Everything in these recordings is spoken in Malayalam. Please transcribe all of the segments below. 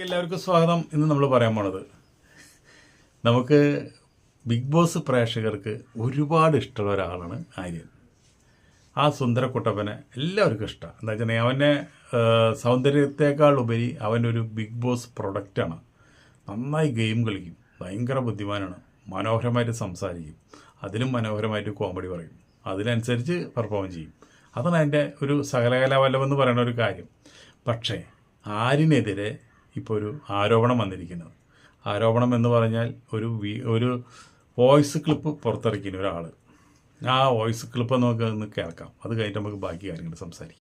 വീഡിയോയിലേക്ക് എല്ലാവർക്കും സ്വാഗതം ഇന്ന് നമ്മൾ പറയാൻ പോണത്. നമുക്ക് ബിഗ് ബോസ് പ്രേക്ഷകർക്ക് ഒരുപാട് ഇഷ്ടമുള്ള ഒരാളാണ് ആര്യൻ. ആ സുന്ദരക്കുട്ടപ്പനെ എല്ലാവർക്കും ഇഷ്ടമാണ് എന്താ വെച്ചിട്ടുണ്ടെങ്കിൽ അവന്റെ സൗന്ദര്യത്തെക്കാൾ ഉപരി അവനൊരു ബിഗ് ബോസ് പ്രൊഡക്റ്റാണ്. നന്നായി ഗെയിം കളിക്കും. ഭയങ്കര ബുദ്ധിമാനാണ്. മനോഹരമായിട്ട് സംസാരിക്കും. അതിലും മനോഹരമായിട്ട് കോമഡി പറയും. അതിനനുസരിച്ച് പെർഫോം ചെയ്യും. അതാണ് അതിന്റെ ഒരു സകലകലാവല്ലമെന്ന് പറയുന്ന ഒരു കാര്യം. പക്ഷേ ആരിനെതിരെ ഇപ്പോൾ ഒരു ആരോപണം വന്നിരിക്കുന്നത്. ആരോപണം എന്ന് പറഞ്ഞാൽ ഒരു വി- ഒരു വോയിസ് ക്ലിപ്പ് പുറത്തിറക്കിയ ഒരാൾ ആ വോയിസ് ക്ലിപ്പ് നമുക്ക് ഒന്ന് കേൾക്കാം. അത് കഴിഞ്ഞിട്ട് നമുക്ക് ബാക്കി കാര്യങ്ങൾ സംസാരിക്കാം.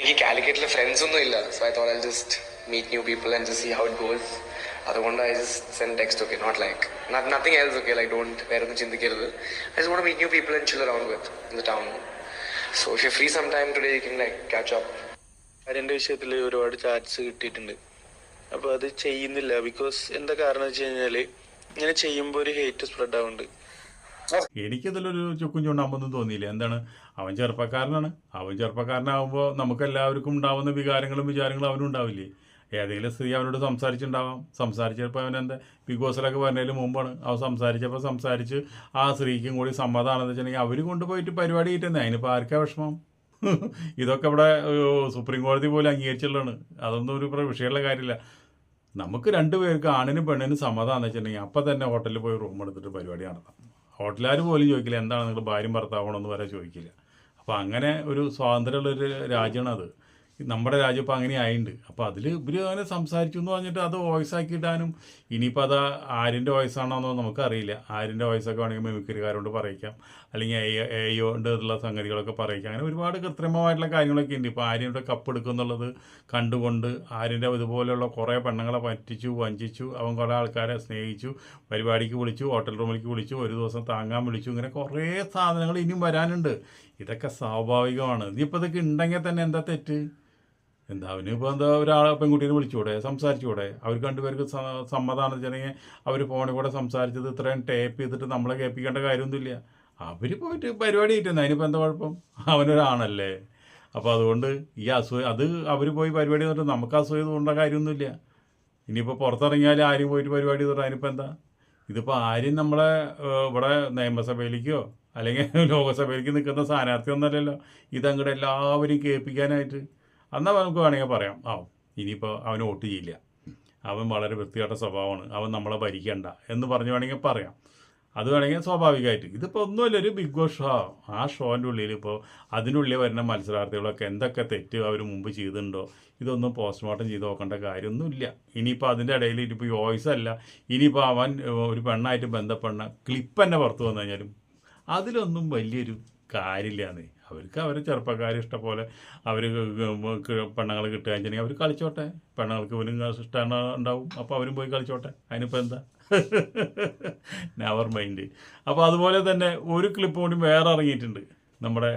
എനിക്ക് കാലിക്കറ്റിൽ ഫ്രണ്ട്സ് ഒന്നും ഇല്ല. So I thought I just meet new people and just see how it goes അതുകൊണ്ട് I just send text okay not like nothing else okay like don't വേറെ ഒന്നും ചിന്തിക്കരുത്. I just want meet new people and chill around with in the town so if you free some time today you can like catch up അതിന്റെ വിഷയത്തിൽ ഒരുപാട് ചാറ്റ്സ് കിട്ടിയിട്ടുണ്ട്. അപ്പോൾ അത് ചെയ്യുന്നില്ല. ബിക്കോസ് എന്താ കാരണം വെച്ച് കഴിഞ്ഞാൽ ഇങ്ങനെ ചെയ്യുമ്പോൾ ഒരു ഹേറ്റ് സ്പ്രെഡ് ആവുന്നുണ്ട്. എനിക്കതിലൊരു ചുക്കും ചുണ്ടാകുമ്പോൾ തോന്നിയില്ല. എന്താണ്? അവൻ ചെറുപ്പക്കാരനാണ്. അവൻ ചെറുപ്പക്കാരനാകുമ്പോൾ നമുക്ക് എല്ലാവർക്കും ഉണ്ടാവുന്ന വികാരങ്ങളും വിചാരങ്ങളും അവനും ഉണ്ടാവില്ലേ? ഏതെങ്കിലും സ്ത്രീ അവനോട് സംസാരിച്ചിട്ടുണ്ടാവാം. സംസാരിച്ചപ്പോൾ അവൻ എന്താ? ബിഗ് ബോസിലൊക്കെ വരുന്നതിന് മുമ്പാണ്. അവൻ സംസാരിച്ചപ്പോൾ സംസാരിച്ച് ആ സ്ത്രീക്കും കൂടി സമ്മതമാണെന്ന് വെച്ചിട്ടുണ്ടെങ്കിൽ അവർ കൊണ്ടുപോയിട്ട് പരിപാടി കിട്ടുന്നത് അതിനിപ്പോൾ ആർക്കാ വിഷമം? ഇതൊക്കെ ഇവിടെ സുപ്രീം കോടതി പോലും അംഗീകരിച്ചുള്ളതാണ് അതൊന്നും ഒരു വിഷയമുള്ള കാര്യമില്ല. നമുക്ക് രണ്ടുപേർക്ക് ആണിനും പെണ്ണിനും സമ്മതമാണെന്ന് വെച്ചിട്ടുണ്ടെങ്കിൽ അപ്പം തന്നെ ഹോട്ടലിൽ പോയി റൂം എടുത്തിട്ട് പരിപാടി നടത്താം. ഹോട്ടലുകാർ പോലും ചോദിക്കില്ല എന്താണ് നിങ്ങൾ ഭാര്യയും ഭർത്താവണമെന്ന് വരെ ചോദിക്കില്ല. അപ്പോൾ അങ്ങനെ ഒരു സ്വാതന്ത്ര്യമുള്ളൊരു രാജ്യമാണ് അത് നമ്മുടെ രാജ്യം ഇപ്പോൾ അങ്ങനെ ആയിട്ടുണ്ട് അപ്പോൾ അതിൽ ഇവർ അങ്ങനെ സംസാരിച്ചു എന്ന് പറഞ്ഞിട്ട് അത് വോയിസ് ആക്കിയിട്ടാനും ഇനിയിപ്പോൾ അത് ആരിന്റെ വോയിസാണോന്നോ നമുക്കറിയില്ല. ആരിന്റെ വോയിസൊക്കെ വേണമെങ്കിൽ മിമിക്രിക്കാരോട് പറയിക്കാം. അല്ലെങ്കിൽ എ ഉള്ള സംഗതികളൊക്കെ പറയിക്കാം. അങ്ങനെ ഒരുപാട് കൃത്രിമമായിട്ടുള്ള കാര്യങ്ങളൊക്കെ ഉണ്ട് ഇപ്പോൾ ആര്യന്റെ കപ്പ് എടുക്കുന്നുള്ളത് കണ്ടുകൊണ്ട് ആര്യന്റെ ഇതുപോലെയുള്ള കുറേ പെണ്ണുങ്ങളെ പറ്റിച്ചു വഞ്ചിച്ചു അവൻ കുറേ ആൾക്കാരെ സ്നേഹിച്ചു പരിപാടിക്ക് വിളിച്ചു ഹോട്ടൽ റൂമിലേക്ക് വിളിച്ചു ഒരു ദിവസം താങ്ങാൻ വിളിച്ചു ഇങ്ങനെ കുറേ സാധനങ്ങൾ ഇനിയും വരാനുണ്ട്. ഇതൊക്കെ സ്വാഭാവികമാണ്. ഇനിയിപ്പോൾ ഇതൊക്കെ ഉണ്ടെങ്കിൽ തന്നെ എന്താ തെറ്റ്? എന്താ അവന് ഇപ്പോൾ എന്താ ഒരാളെ പെൺകുട്ടീനെ വിളിച്ചുകൂടെ? സംസാരിച്ചുകൂടെ? അവർ രണ്ടുപേർക്ക് സ- സമ്മതമാണെന്ന് വെച്ചിട്ടുണ്ടെങ്കിൽ അവർ ഫോണിൽ കൂടെ സംസാരിച്ചത് ഇത്രയും ടേപ്പ് ചെയ്തിട്ട് നമ്മളെ കേൾപ്പിക്കേണ്ട കാര്യമൊന്നുമില്ല. അവർ പോയിട്ട് പരിപാടി കിട്ടുന്നത് അതിനിപ്പോൾ എന്താ കുഴപ്പം? അവനൊരാണല്ലേ. അപ്പോൾ അതുകൊണ്ട് ഈ അസൂയ അത് അവർ പോയി പരിപാടി ചെയ്തിട്ട് നമുക്ക് അസൂയ തോണ്ട കാര്യമൊന്നുമില്ല. ഇനിയിപ്പോൾ പുറത്തിറങ്ങിയാൽ ആരും പോയിട്ട് പരിപാടി ചെയ്തിട്ട് അതിനിപ്പോൾ എന്താ? ഇതിപ്പോൾ ആരും നമ്മളെ ഇവിടെ നിയമസഭയിലേക്കോ അല്ലെങ്കിൽ ലോകസഭയിലേക്ക് നിൽക്കുന്ന സ്ഥാനാർത്ഥി ഒന്നല്ലല്ലോ ഇതങ്ങോട്ട് എല്ലാവരും കേൾപ്പിക്കാനായിട്ട്. എന്നാൽ നമുക്ക് വേണമെങ്കിൽ പറയാം. ആ ഇനിയിപ്പോൾ അവൻ വോട്ട് ചെയ്യില്ല. അവൻ വളരെ വൃത്തികെട്ട സ്വഭാവമാണ്. അവൻ നമ്മളെ ഭരിക്കണ്ട എന്ന് പറഞ്ഞു വേണമെങ്കിൽ പറയാം. അത് വേണമെങ്കിൽ സ്വാഭാവികമായിട്ട്. ഇതിപ്പോൾ ഒന്നുമല്ല ഒരു ബിഗ് ബോസ് ഷോ. ആ ഷോന്റെ ഉള്ളിൽ ഇപ്പോൾ അതിനുള്ളിൽ വരുന്ന മത്സരാർത്ഥികളൊക്കെ എന്തൊക്കെ തെറ്റ് അവർ മുമ്പ് ചെയ്തിട്ടുണ്ടോ ഇതൊന്നും പോസ്റ്റ്മോർട്ടം ചെയ്ത് നോക്കേണ്ട കാര്യമൊന്നുമില്ല. ഇനിയിപ്പോൾ അതിന്റെ ഇടയിൽ ഇനിയിപ്പോൾ വോയിസ് അല്ല ഇനിയിപ്പോൾ അവൻ ഒരു പെണ്ണായിട്ട് ബന്ധപ്പെടുന്ന ക്ലിപ്പ് തന്നെ പുറത്ത് വന്നു കഴിഞ്ഞാലും അതിലൊന്നും വലിയൊരു കാര്യമില്ലാന്നേ അവർക്ക് അവർ ചെറുപ്പക്കാർ ഇഷ്ടംപോലെ. അവർ പെണ്ണുങ്ങൾ കിട്ടുക വെച്ചിട്ടുണ്ടെങ്കിൽ അവർ കളിച്ചോട്ടെ. പെണ്ണുങ്ങൾക്ക് ഇവനും ഇഷ്ടമാണ് ഉണ്ടാവും. അപ്പോൾ അവരും പോയി കളിച്ചോട്ടെ. അതിനിപ്പോൾ എന്താ? നെവർ മൈൻഡ് അപ്പോൾ അതുപോലെ തന്നെ ഒരു ക്ലിപ്പ് കൂടി വേറെ ഇറങ്ങിയിട്ടുണ്ട്. നമ്മുടെ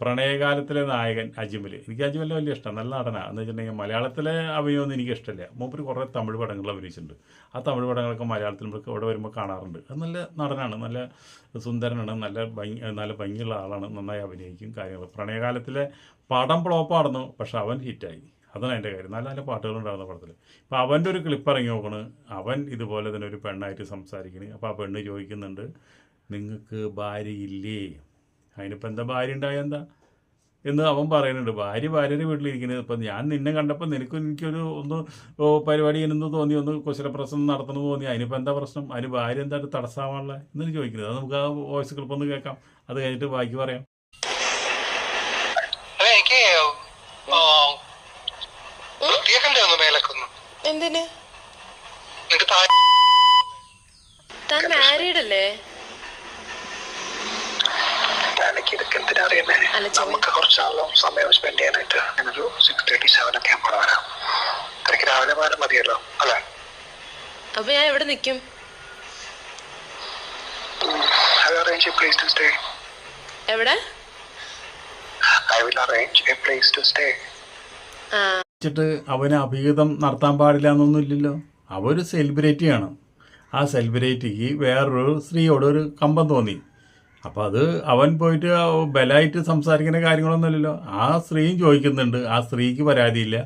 പ്രണയകാലത്തിലെ നായകൻ അജ്മൽ എനിക്ക് അജ്മലിനെ വലിയ ഇഷ്ടമാണ് നല്ല നടനാണ് എന്ന് വെച്ചിട്ടുണ്ടെങ്കിൽ മലയാളത്തിലെ അഭിനയമൊന്നും എനിക്ക് ഇഷ്ടമില്ല. മൂപ്പര് കുറേ തമിഴ് പടങ്ങൾ അഭിനയിച്ചിട്ടുണ്ട്. ആ തമിഴ് പടങ്ങളൊക്കെ മലയാളത്തിൽ നമുക്ക് അവിടെ വരുമ്പോൾ കാണാറുണ്ട്. അത് നല്ല നടനാണ്. നല്ല സുന്ദരനാണ്. നല്ല ഭംഗി നല്ല ഭംഗിയുള്ള ആളാണ്. നന്നായി അഭിനയിക്കും കാര്യങ്ങൾ പ്രണയകാലത്തിലെ പടം ഫ്ലോപ്പായിരുന്നു പക്ഷെ അവൻ ഹിറ്റായി. അതാണ് അതിന്റെ കാര്യം. നല്ല നല്ല പാട്ടുകളുണ്ടാകുന്ന പടത്തിൽ ഇപ്പോൾ അവന്റെ ഒരു ക്ലിപ്പ് ഇറങ്ങി നോക്കണ്. അവൻ ഇതുപോലെ തന്നെ ഒരു പെണ്ണായിട്ട് സംസാരിക്കണ്. അപ്പോൾ ആ പെണ്ണ് ചോദിക്കുന്നുണ്ട് നിങ്ങൾക്ക് ഭാര്യയില്ലേ? അതിനിപ്പോൾ എന്താ ഭാര്യ ഉണ്ടായ എന്താ? എന്ന് അവൻ പറയുന്നുണ്ട്. ഭാര്യ ഭാര്യയുടെ വീട്ടിലിരിക്കുന്നത്. ഇപ്പം ഞാൻ നിന്നെ കണ്ടപ്പോൾ നിനക്ക് എനിക്കൊരു ഒന്ന് പരിപാടി എന്ന് തോന്നി. ഒന്ന് കുശലപ്രസവം നടത്തണമെന്ന് തോന്നി. അതിനിപ്പോൾ എന്താ പ്രശ്നം? അതിന് ഭാര്യ എന്തായിട്ട് തടസ്സമാണുള്ളത് എന്ന് ചോദിക്കുന്നത്. അത് നമുക്ക് ആ വോയിസ് ക്ലിപ്പ് ഒന്ന് കേൾക്കാം. അത് കഴിഞ്ഞിട്ട് ബാക്കി പറയാം. എന്തിന്? താൻ മാരീഡ് അല്ലേ? എനിക്ക് ഇതൊക്കെ എന്തിനാ അറിയുന്നേ? നമുക്ക് കുറച്ചാളും സമയം സ്പെൻഡ് ചെയ്യാനായിട്ട്. ഞാനൊരു സിക്സ് തേർട്ടി സെവൻ ഒക്കെ ആകുമ്പോൾ വരാം. എനിക്ക് രാവിലെ പോയാലും മതിയല്ലോ അല്ലേ? അപ്പൊ ഞാൻ എവിടെ നിക്കും? I arrange a place to stay എവിടെ? I will arrange a place to stay ആ. വെച്ചിട്ട് അവന് അഭിഹിതം നടത്താൻ പാടില്ല എന്നൊന്നും ഇല്ലല്ലോ. അവർ സെലിബ്രിറ്റിയാണ് ആ സെലിബ്രിറ്റിക്ക് വേറൊരു സ്ത്രീയോട് ഒരു കമ്പം തോന്നി. അപ്പോൾ അത് അവൻ പോയിട്ട് ബലായിട്ട് സംസാരിക്കുന്ന കാര്യങ്ങളൊന്നുമല്ലല്ലോ. ആ സ്ത്രീയും ചോദിക്കുന്നുണ്ട് ആ സ്ത്രീക്ക് പരാതിയില്ല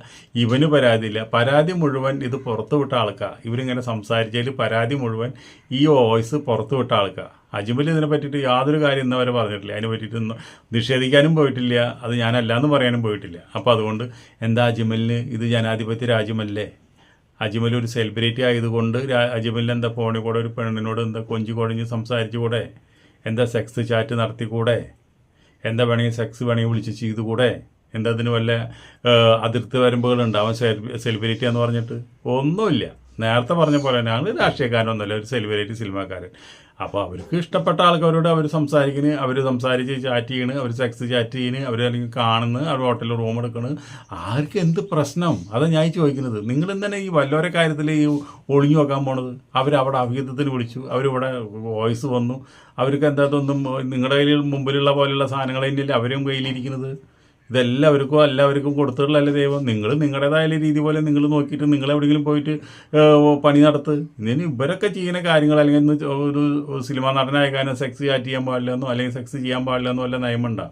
ഇവന് പരാതിയില്ല. പരാതി മുഴുവൻ ഇത് പുറത്തു വിട്ട ആൾക്കാ. ഇവരിങ്ങനെ സംസാരിച്ചതിൽ പരാതി മുഴുവൻ ഈ വോയിസ് പുറത്തു വിട്ട ആൾക്കാ. അജ്മൽ ഇതിനെ പറ്റിയിട്ട് യാതൊരു കാര്യം ഇന്ന് വരെ പറഞ്ഞിട്ടില്ല. അതിനെ പറ്റിയിട്ടൊന്നും നിഷേധിക്കാനും പോയിട്ടില്ല അത് ഞാനല്ല എന്ന് പറയാനും പോയിട്ടില്ല. അപ്പോൾ അതുകൊണ്ട് എന്താ അജ്മലിന് ഇത് ജനാധിപത്യ രാജ്യമല്ലേ? അജ്മൽ ഒരു സെലിബ്രിറ്റി ആയതുകൊണ്ട് അജ്മലിന് എന്താ ഫോണിൽ കൂടെ ഒരു പെണ്ണിനോട് എന്താ കൊഞ്ചി കുഴഞ്ഞ് സംസാരിച്ചുകൂടെ? എന്താ സെക്സ് ചാറ്റ് നടത്തിക്കൂടെ? എന്താ വേണമെങ്കിൽ സെക്സ് വേണമെങ്കിൽ വിളിച്ച് ചെയ്തുകൂടെ? എന്താ അതിന് വല്ല അതിർത്തി വരുമ്പുകളുണ്ട് സെലിബ്രിറ്റി എന്ന് പറഞ്ഞിട്ട്? ഒന്നുമില്ല. നേരത്തെ പറഞ്ഞ പോലെ ഞങ്ങൾ രാഷ്ട്രീയക്കാരനൊന്നുമല്ല ഒരു സെലിബ്രിറ്റി സിനിമാക്കാരൻ. അപ്പോൾ അവർക്ക് ഇഷ്ടപ്പെട്ട ആൾക്കാരോട് അവർ സംസാരിക്കുന്നു അവർ സംസാരിച്ച് ചാറ്റ് ചെയ്യണ് അവർ സെക്സ് ചാറ്റ് ചെയ്യണ് അവർ അല്ലെങ്കിൽ കാണുന്ന അവർ ഹോട്ടലിൽ റൂം എടുക്കണ്. ആർക്ക് എന്ത് പ്രശ്നം? അതാണ് ഞാൻ ചോദിക്കുന്നത്. നിങ്ങൾ തന്നെ ഈ വല്ലവരെ കാര്യത്തിൽ ഈ ഒളിഞ്ഞു നോക്കാൻ പോണത്? അവരവിടെ അഭിഹിതത്തിന് വിളിച്ചു. അവരിവിടെ വോയിസ് വന്നു. അവർക്ക് എന്താ തോന്നും നിങ്ങളുടെ കയ്യിൽ മുമ്പിലുള്ള പോലെയുള്ള സാധനങ്ങൾ തന്നെയല്ലേ അവരും കയ്യിലിരിക്കുന്നത്? ഇതെല്ലാവർക്കും എല്ലാവർക്കും കൊടുത്തിട്ടുള്ളല്ലേ ദൈവം? നിങ്ങൾ നിങ്ങളുടേതായ രീതി പോലെ നിങ്ങൾ നോക്കിയിട്ട് നിങ്ങൾ എവിടെയെങ്കിലും പോയിട്ട് പണി നടത്ത്. ഇനി ഇവരൊക്കെ ചെയ്യുന്ന കാര്യങ്ങൾ അല്ലെങ്കിൽ ഒരു സിനിമാ നടനായ സെക്സ് ചാറ്റ് ചെയ്യാൻ പാടില്ലെന്നോ അല്ലെങ്കിൽ സെക്സ് ചെയ്യാൻ പാടില്ലെന്നോ വല്ല നയമുണ്ടോ?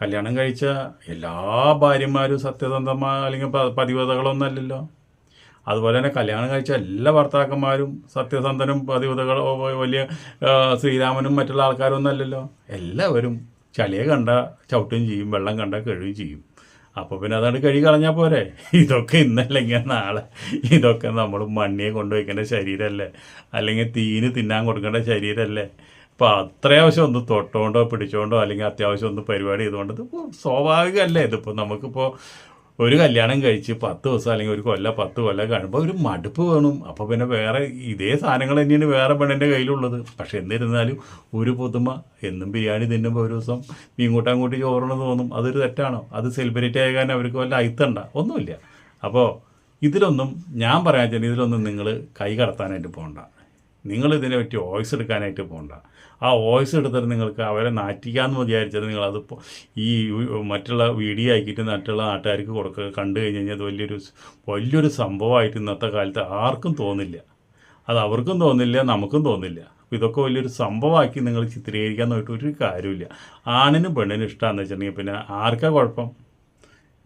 കല്യാണം കഴിച്ച എല്ലാ ഭാര്യമാരും സത്യസന്ധമായ അല്ലെങ്കിൽ പതിവതകളൊന്നും അല്ലല്ലോ. അതുപോലെ തന്നെ കല്യാണം കഴിച്ച എല്ലാ ഭർത്താക്കന്മാരും സത്യസന്ധനും പതിവതകളോ വലിയ ശ്രീരാമനും മറ്റുള്ള ആൾക്കാരൊന്നും അല്ലല്ലോ. എല്ലാവരും ചളിയെ കണ്ട ചവിട്ടുകയും ചെയ്യും വെള്ളം കണ്ട കഴുകുകയും ചെയ്യും. അപ്പോൾ പിന്നെ അതാണ് കഴുകി കളഞ്ഞാൽ പോരെ. ഇതൊക്കെ ഇന്നല്ലെങ്കിൽ നാളെ ഇതൊക്കെ നമ്മൾ മണ്ണിയെ കൊണ്ടുവയ്ക്കേണ്ട ശരീരമല്ലേ അല്ലെങ്കിൽ തീന് തിന്നാൻ കൊടുക്കേണ്ട ശരീരമല്ലേ അപ്പോൾ അത്യാവശ്യം ഒന്ന് തൊട്ടുകൊണ്ടോ പിടിച്ചുകൊണ്ടോ അല്ലെങ്കിൽ അത്യാവശ്യം ഒന്ന് പരിപാടി ചെയ്തുകൊണ്ട് ഇതിപ്പോൾ സ്വാഭാവികമല്ലേ ഇതിപ്പോൾ നമുക്കിപ്പോൾ ഒരു കല്യാണം കഴിച്ച് പത്ത് ദിവസം അല്ലെങ്കിൽ ഒരു കൊല്ല പത്ത് കൊല്ലം കാണുമ്പോൾ ഒരു മടുപ്പ് വേണം. അപ്പോൾ പിന്നെ വേറെ ഇതേ സാധനങ്ങൾ തന്നെയാണ് വേറെ പെണ്ണിന്റെ കയ്യിലുള്ളത്. പക്ഷെ എന്നിരുന്നാലും ഒരു പുതുമ എന്നും ബിരിയാണി തിന്നുമ്പോൾ ഒരു ദിവസം മീൻകൂട്ടാൻ കൂട്ടി ചോറണമെന്ന് തോന്നും. അതൊരു തെറ്റാണോ? അത് സെലിബ്രിറ്റി ആകാൻ അവർക്ക് വല്ല അയിത്തണ്ട. ഒന്നുമില്ല. അപ്പോൾ ഇതിലൊന്നും ഞാൻ പറയാൻ വെച്ചാൽ ഇതിലൊന്നും നിങ്ങൾ കൈ കടത്താനായിട്ട് പോകണ്ട നിങ്ങൾ ഇതിനെ പറ്റി വോയിസ് എടുക്കാനായിട്ട് പോകണ്ട ആ വോയിസ് എടുത്തിട്ട് നിങ്ങൾക്ക് അവരെ നാറ്റിക്കാമെന്ന് വിചാരിച്ചത് നിങ്ങളത് ഈ മറ്റുള്ള വീഡിയോ ആക്കിയിട്ട് മറ്റുള്ള നാട്ടുകാർക്ക് കൊടുക്കുക കണ്ടു കഴിഞ്ഞ് കഴിഞ്ഞാൽ അത് വലിയൊരു വലിയൊരു സംഭവമായിട്ട് ഇന്നത്തെ കാലത്ത് ആർക്കും തോന്നില്ല. അത് അവർക്കും തോന്നില്ല നമുക്കും തോന്നില്ല. അപ്പോൾ ഇതൊക്കെ വലിയൊരു സംഭവമാക്കി നിങ്ങൾ ചിത്രീകരിക്കാൻ നോക്കിയിട്ട് ഒരു കാര്യമില്ല ആണിനും പെണ്ണിനും ഇഷ്ടമാണെന്ന് വെച്ചിട്ടുണ്ടെങ്കിൽ പിന്നെ ആർക്കാ കുഴപ്പം?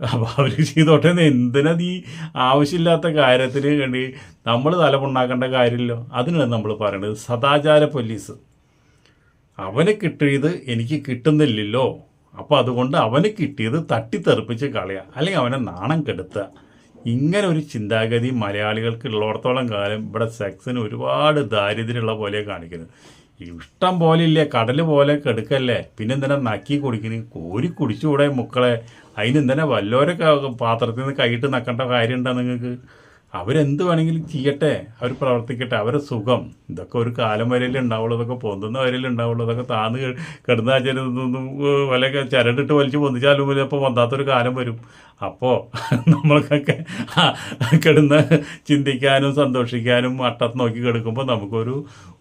അപ്പോൾ അവർ ചെയ്തോട്ടെ എന്തിനാ നീ ആവശ്യമില്ലാത്ത കാര്യത്തിന് വേണ്ടി നമ്മൾ തലമുണ്ടാക്കേണ്ട കാര്യമില്ലോ അതിനാണ് നമ്മൾ പറയുന്നത് സദാചാര പോലീസ് അവന് കിട്ടിയത് എനിക്ക് കിട്ടുന്നില്ലല്ലോ. അപ്പോൾ അതുകൊണ്ട് അവന് കിട്ടിയത് തട്ടിത്തെറിപ്പിച്ച് കളയുക അല്ലെങ്കിൽ അവനെ നാണം കെടുത്തുക. ഇങ്ങനെ ഒരു ചിന്താഗതി മലയാളികൾക്ക് ഉള്ളിടത്തോളം കാലം ഇവിടെ സെക്സിന് ഒരുപാട് ദാരിദ്ര്യമുള്ള പോലെ കാണിക്കുന്നത്. ഇഷ്ടം പോലെ ഇല്ലേ കടൽ പോലെ കെടുക്കല്ലേ? പിന്നെ എന്തിനാ നക്കി കുടിക്കണേ? കോരി കുടിച്ചുകൂടെ മുക്കളെ. അതിന് എന്തിനാ വല്ലോരൊക്കെ പാത്രത്തിൽ നിന്ന് കൈയിട്ട് നക്കേണ്ട കാര്യമുണ്ടോ നിങ്ങൾക്ക്? അവരെന്ത് വേണമെങ്കിലും ചെയ്യട്ടെ അവർ പ്രവർത്തിക്കട്ടെ അവരെ സുഖം. ഇതൊക്കെ ഒരു കാലം വരയിൽ ഉണ്ടാവുള്ളൂ ഇതൊക്കെ പൊന്തുന്ന വരയിൽ ഉണ്ടാവുള്ളൂ ഇതൊക്കെ താന്ന് കിടന്ന ചെറുതൊന്നും വല ചരടിട്ട് വലിച്ചു പൊന്തിച്ചാലും ചിലപ്പോൾ പൊന്താത്തൊരു കാലം വരും. അപ്പോൾ നമ്മൾക്കൊക്കെ കിടന്ന് ചിന്തിക്കാനും സന്തോഷിക്കാനും അട്ടത്ത് നോക്കി കിടക്കുമ്പോൾ നമുക്കൊരു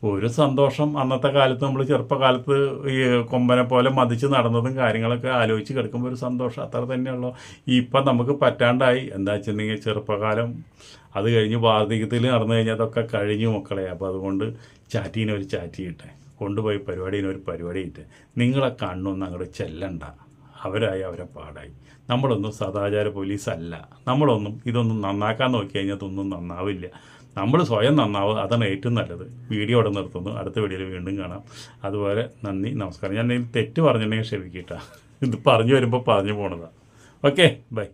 ഒരു സന്തോഷം അന്നത്തെ കാലത്ത് നമ്മൾ ചെറുപ്പകാലത്ത് ഈ കൊമ്പനെ പോലെ മതിച്ച് നടന്നതും കാര്യങ്ങളൊക്കെ ആലോചിച്ച് കിടക്കുമ്പോൾ ഒരു സന്തോഷം. അത്ര തന്നെയുള്ളൂ. ഇപ്പം നമുക്ക് പറ്റാണ്ടായി. എന്താ വെച്ചിട്ടുണ്ടെങ്കിൽ ചെറുപ്പകാലം അത് കഴിഞ്ഞ് വാർദ്ധക്യത്തിൽ നടന്നു കഴിഞ്ഞാൽ അതൊക്കെ കഴിഞ്ഞു മക്കളെ. അപ്പോൾ അതുകൊണ്ട് ചാറ്റീനെ ഒരു ചാറ്റി ഇട്ടെ. കൊണ്ടുപോയി പരിപാടീനെ ഒരു പരിപാടി ഇട്ടെ. നിങ്ങളെ കണ്ണൊന്നും അങ്ങോട്ട് ചെല്ലണ്ട. അവരായി അവരെ പാടായി. നമ്മളൊന്നും സദാചാര പോലീസ് അല്ല നമ്മളൊന്നും ഇതൊന്നും നന്നാക്കാൻ നോക്കി കഴിഞ്ഞാൽ ഒന്നും നന്നാവില്ല. നമ്മൾ സ്വയം നന്നാവുക അതാണ് ഏറ്റവും നല്ലത്. വീഡിയോ അവിടെ നിർത്തുന്നു. അടുത്ത വീഡിയോയിൽ വീണ്ടും കാണാം. അതുപോലെ നന്ദി നമസ്കാരം. ഞാൻ എന്തെങ്കിലും തെറ്റ് പറഞ്ഞിട്ടുണ്ടെങ്കിൽ ക്ഷമിക്കട്ടാ ഇത് പറഞ്ഞു വരുമ്പോൾ പറഞ്ഞു പോണതാണ് ഓക്കെ ബൈ.